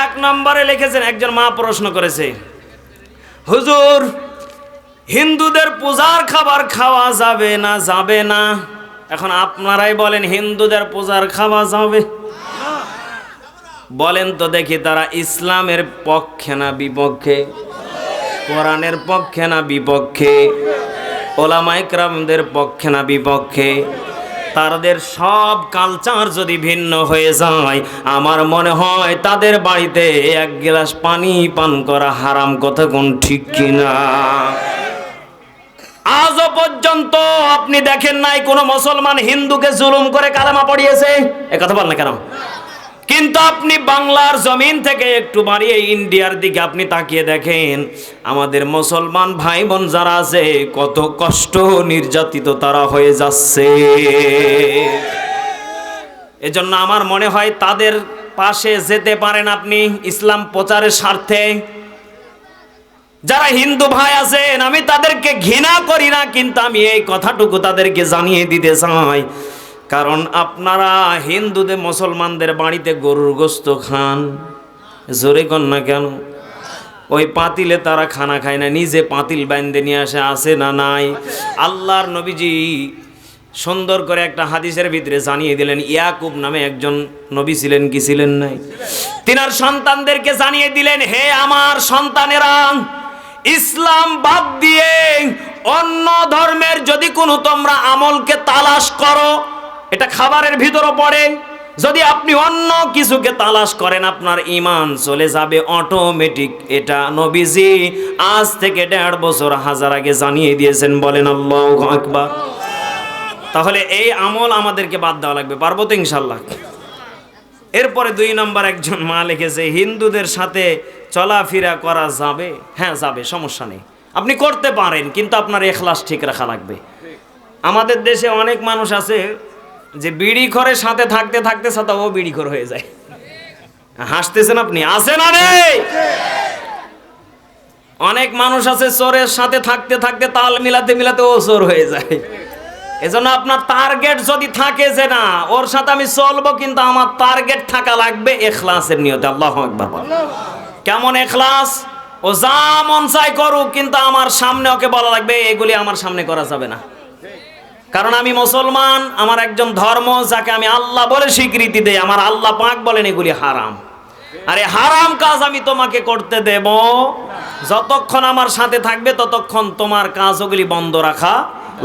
এক নম্বরে লিখেছেন, একজন মা প্রশ্ন করেছে, হুজুর, হিন্দুদের পূজার খাবার খাওয়া যাবে না যাবে না? এখন আপনারাই বলেন, হিন্দুদের পূজার খাওয়া যাবে? বলেন তো দেখি, তারা ইসলামের পক্ষে না বিপক্ষে? কোরআনের পক্ষে না বিপক্ষে? ওলামাইকরামদের পক্ষে না বিপক্ষে? তাদের সব কালচার যদি ভিন্ন হয়ে যায়, আমার মনে হয় তাদের বাড়িতে এক গ্লাস পানি পান করা হারাম কথা কোন ঠিক কিনা? আজও পর্যন্ত আপনি দেখেন নাই কোনো মুসলমান হিন্দুকে জুলুম করে কালামা পড়িয়েছে? এ কথা বল না কেন? কিন্তু আপনি বাংলার জমিন থেকে একটু বাড়িয়ে ইন্ডিয়ার দিকে আপনি তাকিয়ে দেখেন, আমাদের মুসলমান ভাই বোন যারা আছে, কত কষ্ট নির্যাতিত তারা হয়ে যাচ্ছে। এজন্য আমার মনে হয় তাদের পাশে যেতে পারেন আপনি ইসলাম প্রচারের স্বার্থে। যারা হিন্দু ভাই আছেন, আমি তাদেরকে ঘৃণা করি না, কিন্তু আমি এই কথাটুকু তাদেরকে জানিয়ে দিতে চাই। কারণ আপনারা হিন্দুদের, মুসলমানদের বাড়িতে গরুর গোস্ত খান। জোরে কন না কেন? ওই পাতিলে তারা খানা খায় না, নিজে পাতিল বাইন্দে নিয়ে আসে আসে না নাই? আল্লাহর নবীজি সুন্দর করে একটা হাদিসের ভিতরে জানিয়ে দিলেন, ইয়াকুব নামে একজন নবী ছিলেন, কি ছিলেন নাই? তিনার সন্তানদেরকে জানিয়ে দিলেন, হে আমার সন্তানেরা, ইসলাম বাদ দিয়ে অন্য ধর্মের যদি কোনো তোমরা আমলকে তালাশ করো এটা খাবারের ভিতরও পড়ে। যদি আপনি অন্য কিছুকে তালাশ করেন, আপনার ইমান চলে যাবে অটোমেটিক এটা নবীজি আজ থেকে দেড় বছর হাজার আগে জানিয়ে দিয়েছেন, বলেন আল্লাহ আকবার। তাহলে এই আমল আমাদেরকে বাদ দেওয়া লাগবে, পারব তো ইনশাল্লাহ এরপরে দুই নম্বর একজন মা লিখেছে হিন্দুদের সাথে চলাফেরা করা যাবে? হ্যাঁ যাবে, সমস্যা নেই। আপনি করতে পারেন, কিন্তু আপনার এখলাস ঠিক রাখা লাগবে। আমাদের দেশে অনেক মানুষ আছে যে বিড়ি খরের সাথে থাকতে থাকতে সাথে ও বিড়ি খর হয়ে যায়। হাসতেছেন আপনি? আছে না রে অনেক মানুষ আছে, চোরের সাথে থাকতে থাকতে তাল মিলাতে মিলাতে ও চোর হয়ে যায়। এজন্য আপনার টার্গেট যদি থাকে যে না, ওর সাথে আমি চলবো, কিন্তু আমার টার্গেট থাকা লাগবে এখলাসের নিয়তে। আল্লাহ একবার কেমন এখলাস? ও যা মন চাই করুক, কিন্তু আমার সামনে ওকে বলা লাগবে, এগুলি আমার সামনে করা যাবে না। কারণ আমি মুসলমান, আমার একজন ধর্ম যাকে আমি আল্লাহ বলে স্বীকৃতি দেই, আমার আল্লাহ পাক বলেন এগুলি হারাম। আরে হারাম কাজ আমি তোমাকে করতে দেব। যতক্ষণ আমার সাথে থাকবে, ততক্ষণ তোমার কাজ ওগুলি বন্ধ রাখা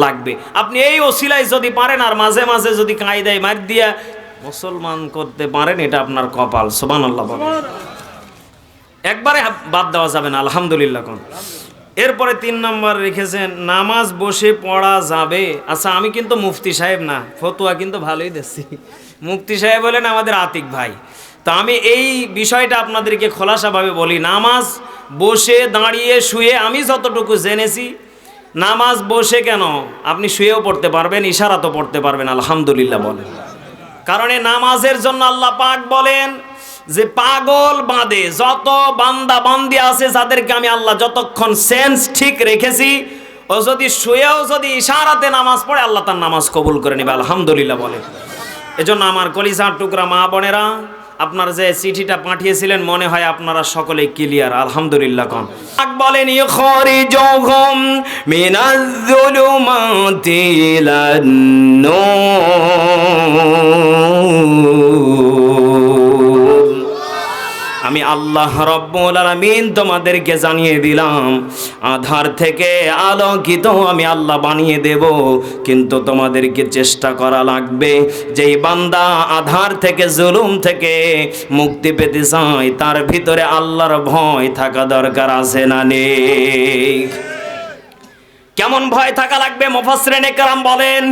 লাগবে। আপনি এই ওসিলায় যদি পারেন, আর মাঝে মাঝে যদি কায়দায় মার দিয়া মুসলমান করতে পারেন, এটা আপনার কপাল। সোবান আল্লাহ একবারে বাদ দেওয়া যাবে না, আলহামদুলিল্লাহ এরপরে তিন নম্বর রেখেছেন, নামাজ বসে পড়া যাবে। আচ্ছা আমি কিন্তু মুফতি সাহেব না, ফতুয়া কিন্তু ভালোই দিচ্ছি। মুফতি সাহেব বলেন আমাদের আতিক ভাই। তো আমি এই বিষয়টা আপনাদেরকে খোলাসাভাবে বলি, নামাজ বসে দাঁড়িয়ে শুয়ে আমি যতটুকু জেনেছি, নামাজ বসে কেন? আপনি শুয়েও পড়তে পারবেন ইশারা তো পড়তে পারবেন, আলহামদুলিল্লাহ বলেন। কারণ নামাজের জন্য আল্লাহ পাক বলেন যে পাগল বাঁধে যত বান্দা বান্দি আছে যাদেরকে আমি আল্লাহ যতক্ষণ সেন্স ঠিক রেখেছি, ও যদি শুয়েও যদি ইশারাতে নামাজ পড়ে, আল্লাহ তার নামাজ কবুল করে নেবে, আলহামদুলিল্লাহ বলে। এজন্য আমার কলিজার টুকরা মা বোনেরা, আপনার যে চিঠিটা পাঠিয়েছিলেন, মনে হয় আপনারা সকলে ক্লিয়ার আলহামদুলিল্লাহ কন। পাক বলেন, ইখরিজুহুম মিনাজ-যুলুমাতি ইলান-নূর। আমি আল্লাহ রব্বুল আলামিন তোমাদেরকে জানিয়ে দিলাম, আধার থেকে আলোকিত আমি আল্লাহ বানিয়ে দেব, কিন্তু তোমাদেরকে চেষ্টা করা লাগবে। যেই বান্দা আধার থেকে, জুলুম থেকে মুক্তি পেতে চায়, তার ভিতরে আল্লাহর ভয় থাকা দরকার আছে না নেই? কেমন ভয় থাকা লাগবে? মোফাসরেন কারাম বলেন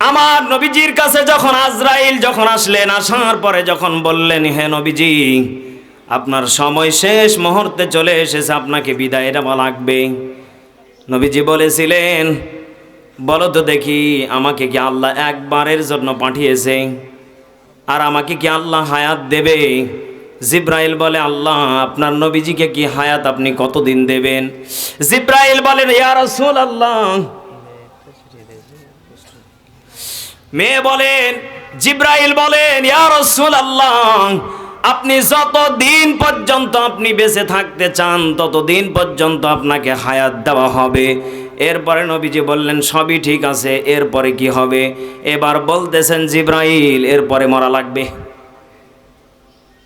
আমার নবীজির কাছে যখন আজরাইল যখন আসলেন, আসার পরে যখন বললেন, হে নবীজি, আপনার সময় শেষ, মুহূর্তে চলে এসেছে, আপনাকে বিদায় দেওয়া লাগবে। নবীজি বলেছিলেন, বলো তো দেখি, আমাকে কি আল্লাহ একবারের জন্য পাঠিয়েছে? আর আমাকে কি আল্লাহ হায়াত দেবে? জিব্রাইল বলে, আল্লাহ, আপনার নবীজিকে কি হায়াত আপনি কতদিন দেবেন? জিব্রাইল বলেন, ইয়া রাসূল আল্লাহ মেয়ে বলেন, জিব্রাইল বলেন রাসূলুল্লাহ, আপনি যত দিন পর্যন্ত আপনি বেঁচে থাকতে চান তত দিন পর্যন্ত আপনাকে হায়াত দেওয়া হবে। এরপরে নবীজি বললেন, সবই ঠিক আছে, এরপরে কি হবে? এবার বলতেছেন, জিব্রাইল, এরপরে মরা লাগবে।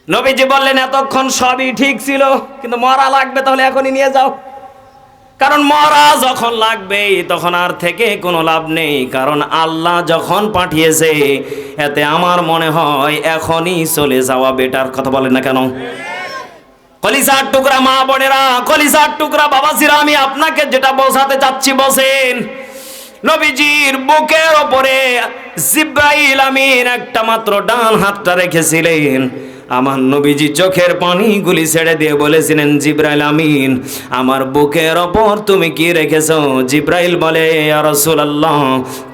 নবীজি বললেন, এতক্ষণ সবই ঠিক ছিল, কিন্তু মরা লাগবে, তাহলে এখনই নিয়ে যাও। কারণ মরা যখন লাগবে, তখন আর থেকে কোনো লাভ নেই। কারণ আল্লাহ যখন পাঠিয়েছে, এতে আমার মনে হয় এখনই চলে যাওয়া বেটার কথা বলেন না কেন? কলিজার টুকরা মা বোনেরা, কলিজার টুকরা বাবাজিরা আমি আপনাকে যেটা বোঝাতে চাচ্ছি, বসেন। নবীজির বুকের ওপরে জিব্রাইল আমিন একটা মাত্র ডান হাতটা রেখেছিলেন। আমার নবীজি চোখের পানিগুলি ছেড়ে দিয়ে বলেছিলেন, জিব্রাইল আমিন, আমার বুকের ওপর তুমি কি রেখেছো? জিব্রাইল বলে রাসূলুল্লাহ,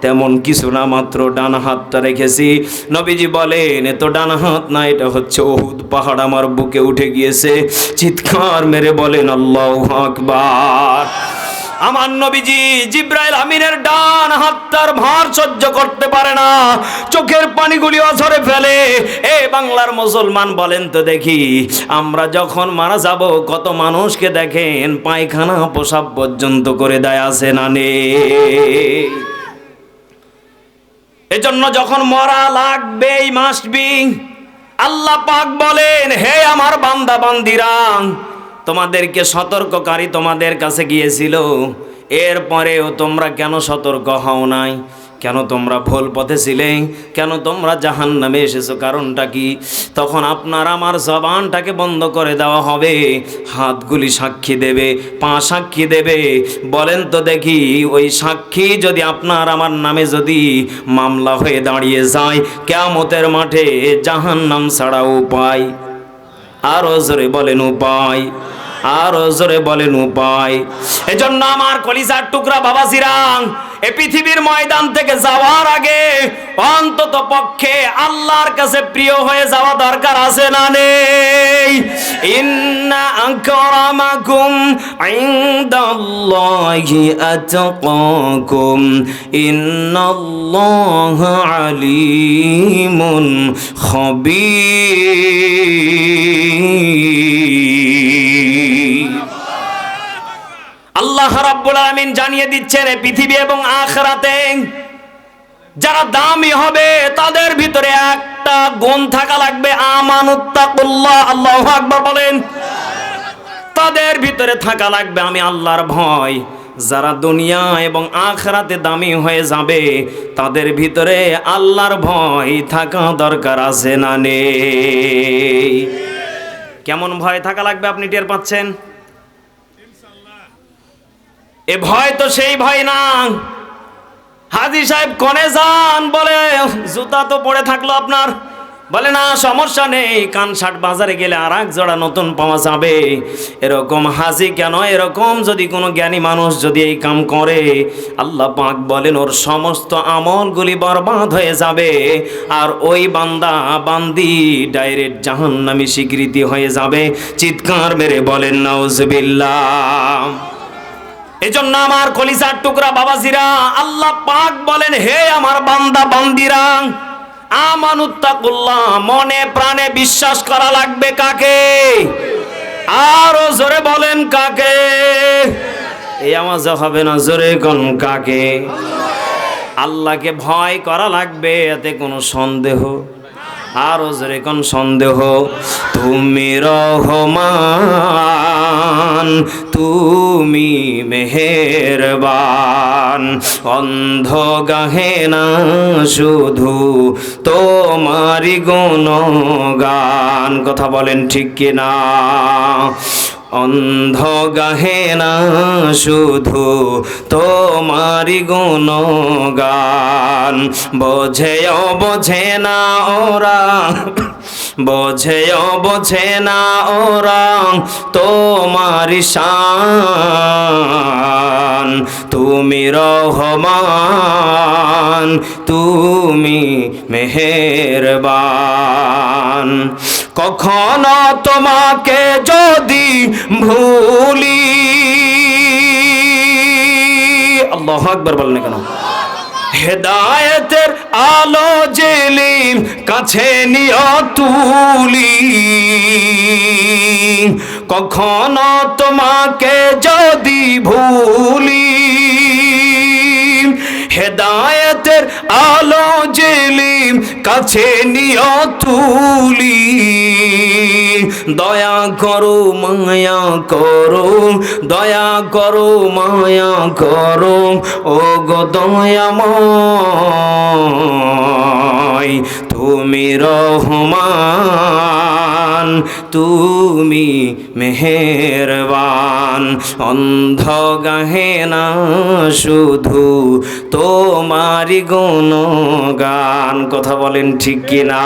তেমন কিছু না, মাত্র ডান হাতটা রেখেছি। নবীজি বলেন এ তো ডান হাত না, এটা হচ্ছে ওহুদ পাহাড়, আমার বুকে উঠে গিয়েছে। চিৎকার মেরে বলেন, আল্লাহু আকবার। আমার নবীজি জিব্রাইল আমিনের ডান হাতটার ভার সহ্য করতে পারে না। চোখের পানিগুলি অঝরে ফেলে। এ বাংলার মুসলমান বলেন তো দেখি, আমরা যখন মারা যাব, কত মানুষকে দেখেন পায়খানা পোশাক পর্যন্ত করে দেয় আছে না নে? এজন্য যখন মরা লাগবেই মাস্ট বি আল্লাহ পাক বলেন, হে আমার বান্দা বান্দিরা তোমাদেরকে সতর্ককারী তোমাদের কাছে গিয়েছিল। এরপরেও তোমরা কেন সতর্ক হও নাই? কেন তোমরা ভুল পথে ছিলে? কেন তোমরা জাহান নামে এসেছ? কারণটা কি? তখন আপনার আমার জবানটাকে বন্ধ করে দেওয়া হবে। হাতগুলি সাক্ষী দেবে, পা সাক্ষী দেবে। বলেন তো দেখি, ওই সাক্ষী যদি আপনার আমার নামে যদি মামলা হয়ে দাঁড়িয়ে যায় কেমতের মাঠে জাহান নাম ছাড়া উপায়? আরও জোরে বলেন, উপায়। আরও জোরে বলেন উপায়। এজন্য আমার কলিজার টুকরা বাবা সিরাং এ পৃথিবীর ময়দান থেকে যাওয়ার আগে অন্তত পক্ষে আল্লাহর কাছে প্রিয় হয়ে যাওয়া দরকার আছে না নেই। ইন্না আকরামাকুম ইনদাল্লাহি আতকাকুম, ইন্নাল্লাহা আলিমুন খবীর। আল্লাহ রাব্বুল আলামিন জানিয়ে দিচ্ছেন পৃথিবী এবং আখরাতে যারা দামি হবে, তাদের ভিতরে একটা গুণ থাকা লাগবে, আমানুত্তাকুল্লাহ। আল্লাহু আকবার বলেন। তাদের ভিতরে থাকা লাগবে আমি আল্লাহর ভয়। যারা দুনিয়া এবং আখরাতে দামি হয়ে যাবে, তাদের ভিতরে আল্লাহর ভয় থাকা দরকার আছে না নেই? কেমন ভয় থাকা লাগবে আপনি টের পাচ্ছেন? এ ভয় তো সেই ভয় না। হাজি সাহেব কনে যান বলে, জুতা তো পড়ে থাকল আপনার। বলে, না, সমস্যা নেই কান শার্ট বাজারে গেলে আর এক জোড়া নতুন পাওয়া যাবে। এরকম হাসি কেন? এরকম যদি কোনো জ্ঞানী মানুষ যদি এই কাম করে, আল্লাহ পাক বলেন, ওর সমস্ত আমলগুলি বরবাদ হয়ে যাবে। আর ওই বান্দা, বান্দি ডাইরেক্ট জাহান্নামী স্বীকৃতি হয়ে যাবে। চিৎকার মেরে বলেন, নাউজবিল্লাহ। এজন্য আমার কলিজার টুকরা বাবাজিরা, আল্লাহ পাক বলেন, হে আমার বান্দা, বান্দিরা, আমানুত্তাকুল্লাহ, মনে প্রাণে বিশ্বাস করা লাগবে কাকে? আরও জোরে বলেন, কাকে? এই আওয়াজ হবে না, জোরে কোন, কাকে? আল্লাহকে ভয় করা লাগবে, এতে কোনো সন্দেহ আরও জোরে কোন সন্দেহ? তুমি রহমান, তুমি মেহেরবান। অন্ধ গাহে না শুধু তোমারি গান কথা বলেন ঠিক কিনা? অন্ধ গাহে না শুধু তোমারি গান বোঝেও বোঝে না ওরা বোঝেও বোঝে না ওরা তোমারি শান। তুমি রহমান, তুমি মেহেরবান। কখনো তোমাকে যদি ভুলি, আল্লাহ আকবর বলেন কেন? হেদায়েতের আলো জেলি কাছে নিয় তুলি। কখনো তোমাকে যদি ভুলি, হেদায়তের আলো জেলি কাছে নিয় তুলি। দয়া করো, মায়া করো, দয়া করো, মায়া করো ও গো তুমি রহমান, তুমি মেহেরবান। অন্ধ গাহে না, শুধু তোমারি গুণগান। কথা বলেন ঠিক কিনা?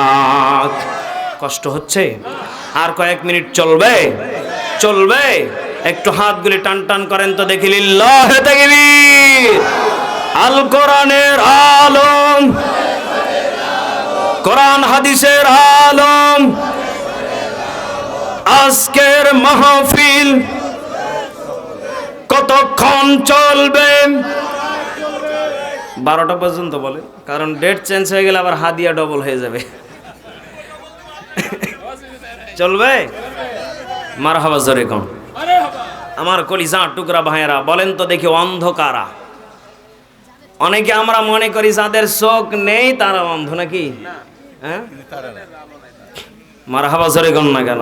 কষ্ট হচ্ছে? আর কয়েক মিনিট চলবে। চলবে। একটু হাতগুলি টান টান করেন তো দেখি আল কোরআনের আলম। কোরআন হাদিসের আলম। আজকের মাহফিল কতক্ষণ চলবে? বারোটা পর্যন্ত বলে, কারণ ডেট চেঞ্জ হয়ে গেলে আবার হাদিয়া ডবল হয়ে যাবে। চলবে? মার হাবা জোরে কম। আমার কলিজা টুকরা ভাইয়েরা, বলেন তো দেখি অন্ধকারা অনেকে আমরা মনে করি যাদের চোখ নেই, তারা অন্ধ নাকি? হ্যাঁ? মার হাবা জোরে না কেন?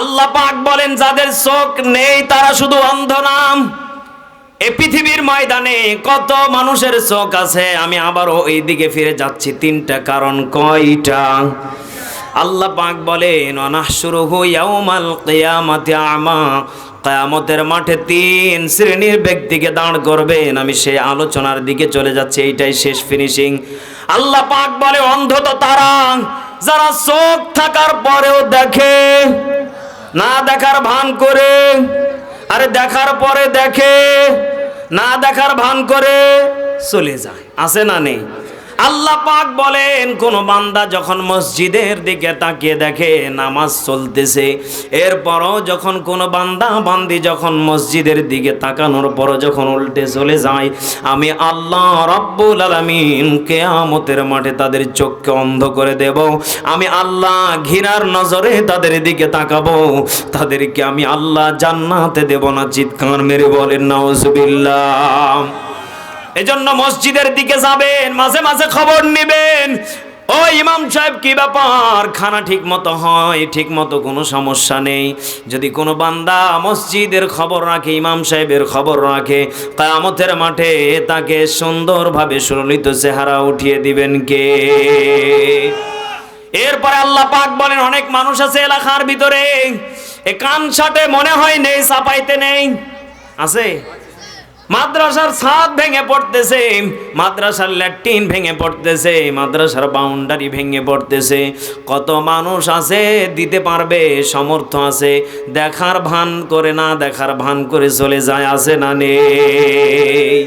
আল্লাহ পাক বলেন, যাদের নেই, তারা শুধু অন্ধ নাম। এ পৃথিবীর ময়দানে কত মানুষের চোখ আছে, আমি আবারও এই দিকে ফিরে যাচ্ছি। তিনটা কারণ কয়টা? আল্লাহ পাক বলেন, অনাহসুরুহু ইয়াউমাল কিয়ামাতি আমা কিয়ামতের মাঠে তিন শ্রেণির ব্যক্তিকে দাঁড় করবেন। আমি সেই আলোচনার দিকে চলে যাচ্ছি, এইটাই শেষ ফিনিশিং আল্লাহ পাক বলে অন্ধ তো তারা যারা চোখ থাকার পরেও দেখে, না দেখার ভান করে, আরে দেখার পরে দেখে, না দেখার ভান করে চলে যায়। আছে না নেই? আল্লাহ পাক বলেন, কোন বান্দা যখন মসজিদের দিকে তাকিয়ে দেখে নামাজ চলতেছে, এরপরও যখন কোন বান্দা বান্দি যখন মসজিদের দিকে তাকানোর পর যখন উল্টে চলে যায়, আমি আল্লাহ রব্বুল আলামিন কেয়ামতের মাঠে তাদের চোখকে অন্ধ করে দেব। আমি আল্লাহ ঘৃণার নজরে তাদের দিকে তাকাবো। তাদেরকে আমি আল্লাহ জান্নাতে দেব না, চিৎকার মেরে বলেন, নাউজুবিল্লাহ। এজন্য মসজিদের দিকে যাবেন, মাঝে মাঝে খবর নেবেন। ও ইমাম সাহেব, কি ব্যাপার? খানা ঠিক মতো হয় ঠিক মতো কোনো সমস্যা নেই। যদি কোনো বান্দা মসজিদের খবর রাখে, ইমাম সাহেবের খবর রাখে, কায়ামতের মাঠে তাকে সুন্দরভাবে সুললিত চেহারা উঠিয়ে দিবেন কে? এরপরে আল্লাহ পাক বলেন, অনেক মানুষ আছে এলাকার ভিতরে। এ কান সাটে মনে হয় নেই, চাপাইতে নেই। আছে? মাদ্রাসার ছাদ ভেঙে পড়তেছে, মাদ্রাসার ল্যাট্রিন ভেঙে পড়তেছে, মাদ্রাসার বাউন্ডারি ভেঙে পড়তেছে। কত মানুষ আছে, দিতে পারবে সমর্থ আছে, দেখার ভান করে না, দেখার ভান করে চলে যায়, আছে না নেই।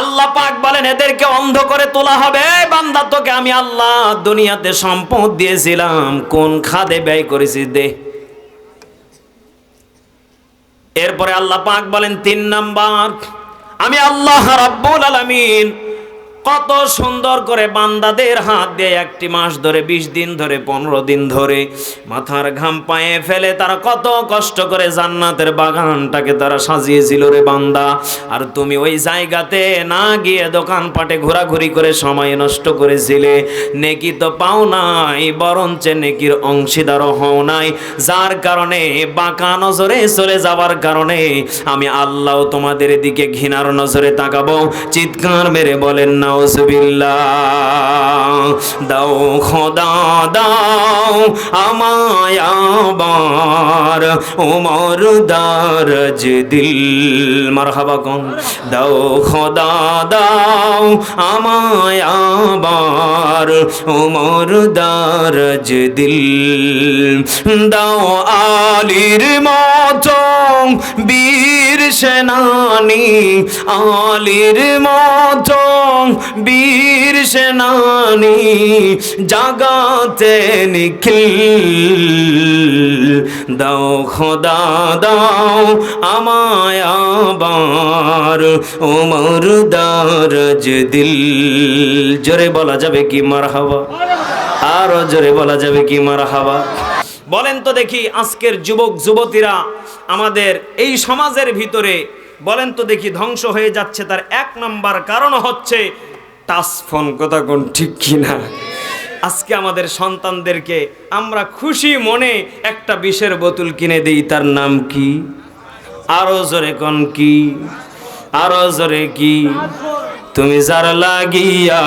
আল্লাহ পাক বলেন, এদেরকে অন্ধ করে তোলা হবে। বান্দা, তোকে আমি আল্লাহ দুনিয়াতে সম্পদ দিয়েছিলাম, কোন খাদে ব্যয় করেছিস দে? এরপরে আল্লাহ পাক বলেন তিন নাম্বার আমি আল্লাহ রাব্বুল আলামিন কত সুন্দর করে বান্দাদের হাত দিয়ে একটি মাস ধরে, বিশ দিন ধরে, পনেরো দিন ধরে মাথার ঘাম পায়ে ফেলে তারা কত কষ্ট করে জান্নাতের বাগানটাকে তারা সাজিয়েছিল রে বান্দা। আর তুমি ওই জায়গাতে না গিয়ে দোকানপাটে ঘোরাঘুরি করে সময় নষ্ট করেছিলে। নেকি তো পাও নাই, বরঞ্চে নেকির অংশীদারও হও নাই। যার কারণে বাঁকা নজরে চলে যাওয়ার কারণে আমি আল্লাহ তোমাদের দিকে ঘৃণার নজরে তাকাবো। চিৎকার মেরে বলেন নাউজবিল্লাহ দাও খোদা, দাও আমায় আবার। ওমর দারজ দিল, মারহাবা কোন দাও খোদা, দাও আমায় আবার। ওমর দারজ দিল, দাও আলির মতো বীর সেনানি, আলির মত বীর সেনানি, জাগাতে নিখিল। দাও খোদা, দাও আমায় আবার, ওমর দারজ দিল। জোরে বলা যাবে কি মার হাওয়া আরও জোরে বলা যাবে কি মার হাওয়া বলেন তো দেখি আজকের যুবক, যুবতীরা আমাদের এই সমাজের ভিতরে, বলেন তো দেখি ধ্বংস হয়ে যাচ্ছে তার এক নাম্বার কারণ হচ্ছে টাচ ফোন, কথা কোন ঠিক কিনা? আজকে আমাদের সন্তানদেরকে আমরা খুশি মনে একটা বিষের বোতল কিনে দিই, তার নাম কি? আরও জোরে কোন কি? আরও জোরে কি? তুমি যার লাগিয়া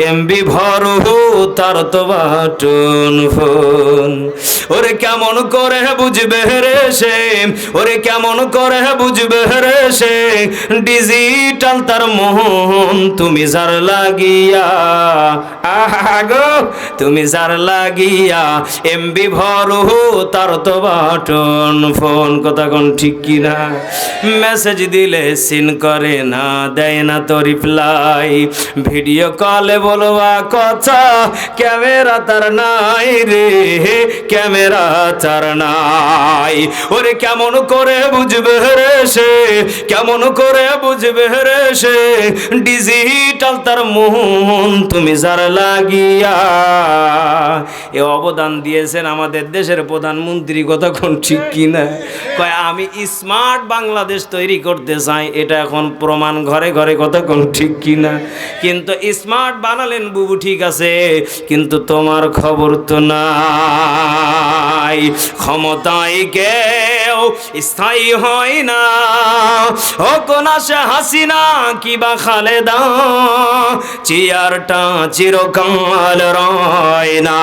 এমবি ভর হো তার তো বাটন ফোন ওরে কেমন করে বুঝবে রে সে? ওরে কেমন করে বুঝবে রে সে? ডিজিটাল তার মোহন, তুমি যার লাগিয়া। আহা গো, তুমি যার লাগিয়া। এমবি ভর হো তার তো বাটন ফোন কথা কোন ঠিক কিনা মেসেজ দিলে সিন করে না, দেয় না তো রিপ্লাই ভিডিও কলে বলবা কথা ক্যামেরা তার নাই রে, ক্যামেরা তার নাই। ওরে, কেমন করে বুঝবে রে সে, কেমন করে বুঝবে রে সে? ডিজিটাল তার মন, তুমি যার লাগিয়া। এ অবদান দিয়েছেন আমাদের দেশের প্রধানমন্ত্রী কতক্ষণ ঠিক কিনা? কয়, আমি স্মার্ট বাংলাদেশ তৈরি করতে চাই। এটা এখন প্রমাণ ঘরে ঘরে কতক্ষণ ঠিক কিনা? কিন্তু স্মার্ট বানালেন বুবু, ঠিক আছে, কিন্তু তোমার খবর তো নাই। ক্ষমতায় কেউ স্থায়ী হয় না। ও কোন সে হাসিনা কিবা খালেদা, চেয়ারটা চিরকাল রয় না।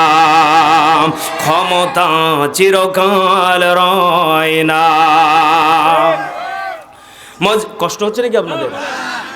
ক্ষমতা চিরকাল রয় না। কষ্ট হচ্ছে নাকি আপনাদের?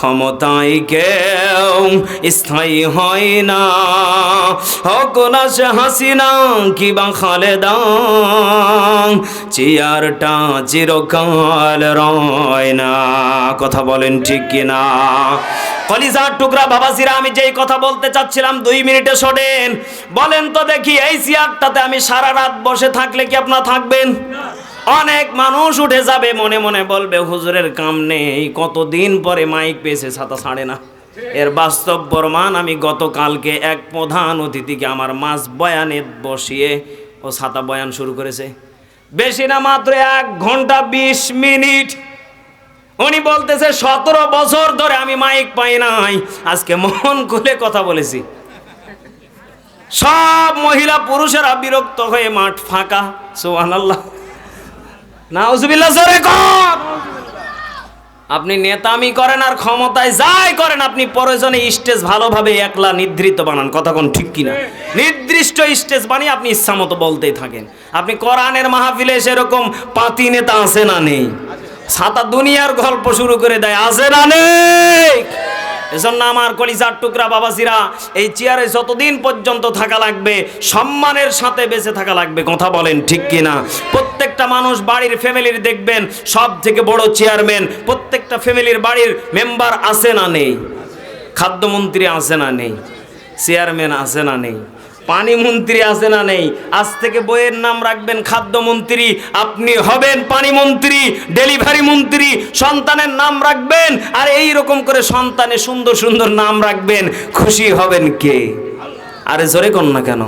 ক্ষমতায় কেউ স্থায়ী হয় না। হকনা সে হাসিনা, কিবা খালেদা। চেয়ারটা চিরকাল রয় না। কথা বলেন ঠিক কিনা কলিজার টুকরা বাবাজিরা, আমি যেই কথা বলতে চাচ্ছিলাম, দুই মিনিটে শোনেন। বলেন তো দেখি, এই চেয়ারটাতে আমি সারা রাত বসে থাকলে কি আপনার থাকবেন? অনেক মানুষ উঠে যাবে, মনে মনে বলবে, হুজুরের কাম নেই, কতদিন পরে মাইক পেয়েছে, ছাতা ছাড়ে না। এর বাস্তব প্রমাণ আমি গতকালকে এক প্রধান অতিথিকে আমার মাছ বয়ানে বসিয়ে ও ছাতা বয়ান শুরু করেছে। বেশি না মাত্র এক ঘণ্টা বিশ মিনিট। উনি বলতেছে, সতেরো বছর ধরে আমি মাইক পাই নাই, আজকে মন খুলে কথা বলেছি। সব মহিলা পুরুষেরা বিরক্ত হয়ে মাঠ ফাঁকা সোহান আল্লাহ আপনি নেতামি করেন আর ক্ষমতায় যাই করেন, আপনি প্রয়োজনে স্টেজ ভালোভাবে একলা নির্ধারিত বানান, কথা কোন ঠিক কিনা? নির্দিষ্ট স্টেজ বানিয়ে আপনি ইচ্ছা মতো বলতেই থাকেন। আপনি কোরআনের মাহফিলে সেরকম পাতি নেতা আছে না নেই? সাতা দুনিয়ার গল্প শুরু করে দেয়, আছে না নেই? এজন্য আমার কলিজার টুকরা বাবাজিরা, এই চেয়ারে যতদিন পর্যন্ত থাকা লাগবে, সম্মানের সাথে বেঁচে থাকা লাগবে। কথা বলেন ঠিক কিনা? প্রত্যেকটা মানুষ বাড়ির ফ্যামিলির দেখবেন সব থেকে বড় চেয়ারম্যান প্রত্যেকটা ফ্যামিলির বাড়ির মেম্বার আছে না নেই? খাদ্যমন্ত্রী আছে না নেই? চেয়ারম্যান আছে না নেই? পানি মন্ত্রী আছে না নেই? আজ থেকে বইয়ের নাম রাখবেন খাদ্যমন্ত্রী। আপনি হবেন পানি মন্ত্রী ডেলিভারি মন্ত্রী, সন্তানের নাম রাখবেন, আর এই রকম করে সন্তানে সুন্দর সুন্দর নাম রাখবেন। খুশি হবেন কে? আরে জোরে কন না কেন?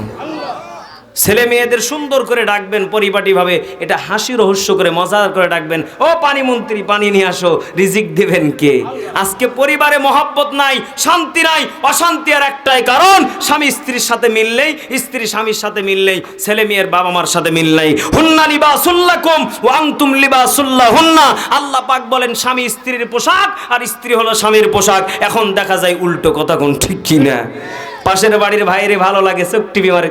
ছেলে মেয়েদের সুন্দর করে ডাকবেন, পরিপাটিভাবে। এটা হাসি রহস্য করে মজার করে ডাকবেন। ও পানি মন্ত্রী, পানি নিয়ে আসো, রিজিক দেবেন কে? আজকে পরিবারে মহাব্বত নাই, শান্তি নাই, অশান্তি আর একটাই কারণ, স্বামী স্ত্রীর সাথে মিললেই স্ত্রী স্বামীর সাথে মিললেই ছেলে মেয়ের বাবা মার সাথে মিল নাই। হুন্না লিবাসুল্লাকুম ওয়া আনতুম লিবাসুল্লাহ হুন্না আল্লাহ পাক বলেন, স্বামী স্ত্রীর পোশাক আর স্ত্রী হলো স্বামীর পোশাক। এখন দেখা যায় উল্টো কথা কোন ঠিক কি না পাশের বাড়ির ভাইরে ভালো লাগে, চোখ টিভি মারে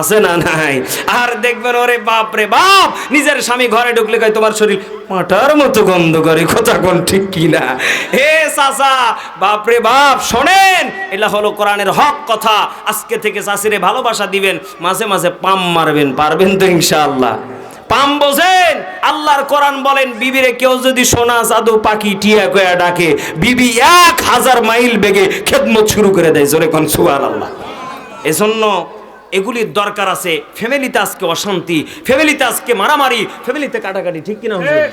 আছে না নাই? আর দেখবেন ওরে বাপ রে বাপ, নিজের স্বামী ঘরে ঢুকলে কয়, তোমার শরীর পাটার মতো গন্ধ করে, কথা কোন ঠিক কিনা? হে চাচা, বাপ রে বাপ, শোনেন, এটা হলো কোরআনের হক কথা। আজকে থেকে চাষিরে ভালোবাসা দিবেন, মাঝে মাঝে পাম মারবেন, পারবেন তো ইনশাআল্লাহ। পাম বোঝেন, আল্লাহর কোরআন বলেন, বিবিরে কেউ যদি সোনা, জাদু, পাখি, টিয়া কয়া ডাকে, বিবি এক হাজার মাইল বেগে খেদমত শুরু করে দেয়। জোরে কোন সুয়ার আল্লাহ এজন্য এগুলির দরকার আছে। ফ্যামিলিতে আজকে অশান্তি ফ্যামিলিতে আজকে মারামারি ফ্যামিলিতে কাটাকাটি ঠিক কিনা হুজুর?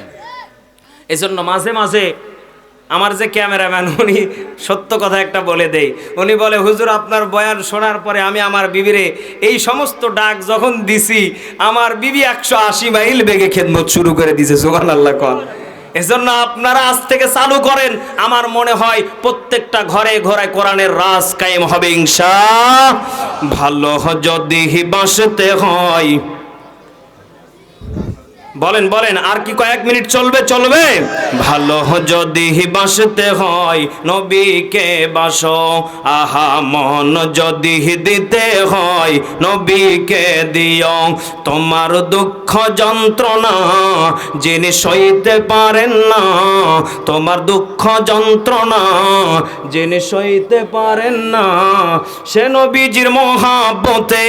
এজন্য মাঝে মাঝে আমার যে ক্যামেরাম্যান উনি সত্য কথা একটা বলে দেয় উনি বলে হুজুর আপনার বয়ান শোনার পরে আমি আমার বিবিরে এই সমস্ত ডাক যখন দিছি আমার বিবি একশো আশি মাইল বেগে খেদমত শুরু করে দিছে সোহান আল্লাহ কন। এজন্য আপনারা আজ থেকে চালু করেন। আমার মনে হয় প্রত্যেকটা ঘরে ঘরে কোরআনের রাজ কায়েম হবে ইনশা ভালো যদি বাসতে হয় বলেন বলেন, আর কি কয়েক মিনিট চলবে চলবে? ভালো যদি বাসতে হয়, নবীকে বাস। আহা, মন যদি দিতে হয়, নবীকে দিও। তোমার দুঃখ যন্ত্রণা যিনি সইতে পারেন না, তোমার দুঃখ যন্ত্রণা যিনি সইতে পারেন না। সে নবীজির মহাব্বতে,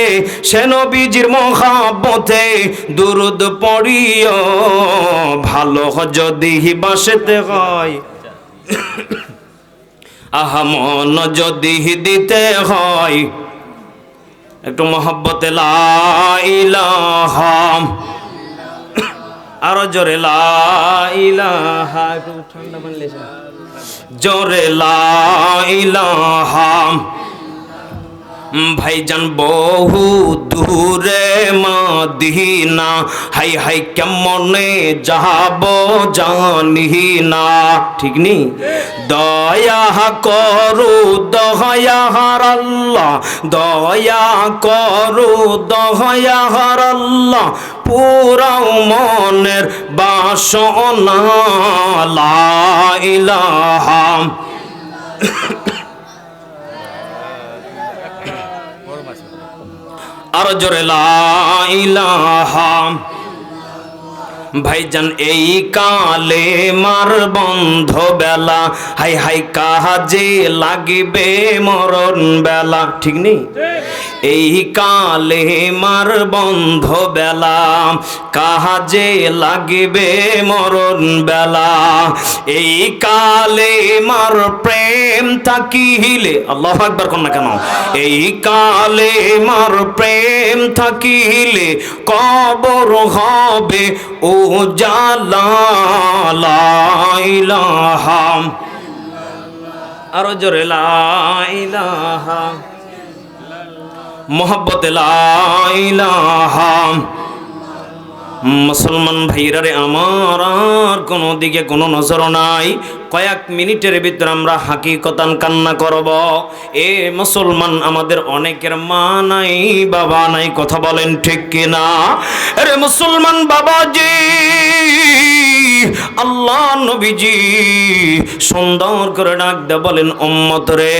সে নবীজির মহাব্বতে দুরুদ পড়িও ভালো যদি বাসতে হয়। আহা, মন যদি দিতে হয়। একটু মহব্বতে লাইলাহা আরও জোরে লাইলাহা একটু ঠান্ডা পানি জোরে লাইলাহা ভাইজান বহু দূরে মদিনা। হাই হাই, কেমনে যাব জানি না ঠিক নি? দয়া করু দয়াহার আল্লাহ, দয়া করু দয়াহার আল্লাহ, পুরাও মনের বাসনা। ইলাহা আর জোরে লাইলাহা ভাইজান, এই কালে মার বন্ধ বেলা হাই হাই কাজে লাগিবে মরণ বেলা ঠিক নেই? এই কালে মার বন্ধ বেলা কাজে লাগিবে মরণ বেলা এই কালে মার প্রেম থাকিলে আল্লাহ একবার কর না কেন? এই কালে মার প্রেম থাকিলে কবর হবে ও জালাইলাহা আরও জোরে লাইলাহা মোহব্বত লাইলাহা মুসলমান ভাইরা রে আমার আর কোনো দিকে কোনো নজর নাই। কয়েক মিনিটের ভিতরে আমরা হাকিকতান কান্না করব। এ মুসলমান আমাদের অনেকের মা নাই, বাবা নাই, কথা বলেন ঠিক কিনা? আরে মুসলমান বাবাজি, আল্লাহ নবীজি, সুন্দর করে ডাক দে বলেন, উম্মত রে